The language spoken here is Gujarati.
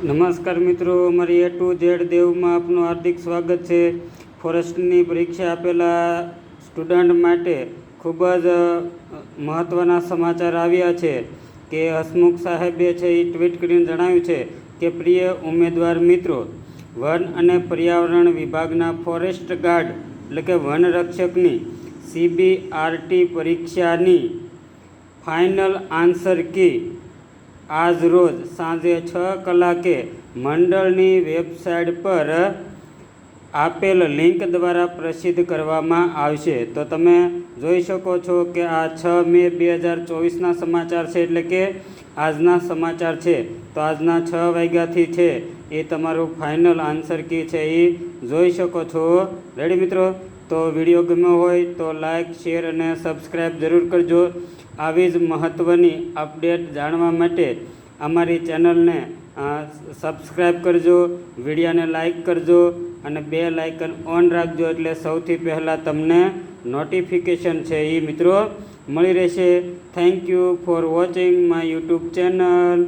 નમસ્કાર મિત્રો, અમારી એ ટુ ઝેડ દેવમાં આપનું હાર્દિક સ્વાગત છે. ફોરેસ્ટની પરીક્ષા આપેલા સ્ટુડન્ટ માટે ખૂબ જ મહત્ત્વના સમાચાર આવ્યા છે કે હસમુખ સાહેબે છે એ ટ્વીટ કરીને જણાવ્યું છે કે, પ્રિય ઉમેદવાર મિત્રો, વન અને પર્યાવરણ વિભાગના ફોરેસ્ટ ગાર્ડ, એટલે કે વન રક્ષકની સીબીઆરટી પરીક્ષાની ફાઇનલ આન્સર કી આજ રોજ સાંજે છ કલાકે મંડળની વેબસાઇટ પર આપેલ લિંક દ્વારા પ્રસિદ્ધ કરવામાં આવશે. તો તમે જોઈ શકો છો કે આ છ મે બે હજાર ચોવીસના સમાચાર છે એટલે કે આજના સમાચાર છે. તો આજના છ વાગ્યાથી છે એ તમારું ફાઇનલ આન્સર કી છે એ જોઈ શકો છો. રેડી મિત્રો? તો વીડિયો ગમ્યો હોય તો લાઇક શેર અને સબસ્ક્રાઈબ જરૂર કરજો. આવી જ મહત્ત્વની અપડેટ જાણવા માટે અમારી ચેનલને સબસ્ક્રાઈબ કરજો, વિડીયોને લાઇક કરજો અને બે લાઇકન ઓન રાખજો એટલે સૌથી પહેલાં તમને નોટિફિકેશન છે એ મિત્રો. મળી રહેશે. Thank you for watching my YouTube channel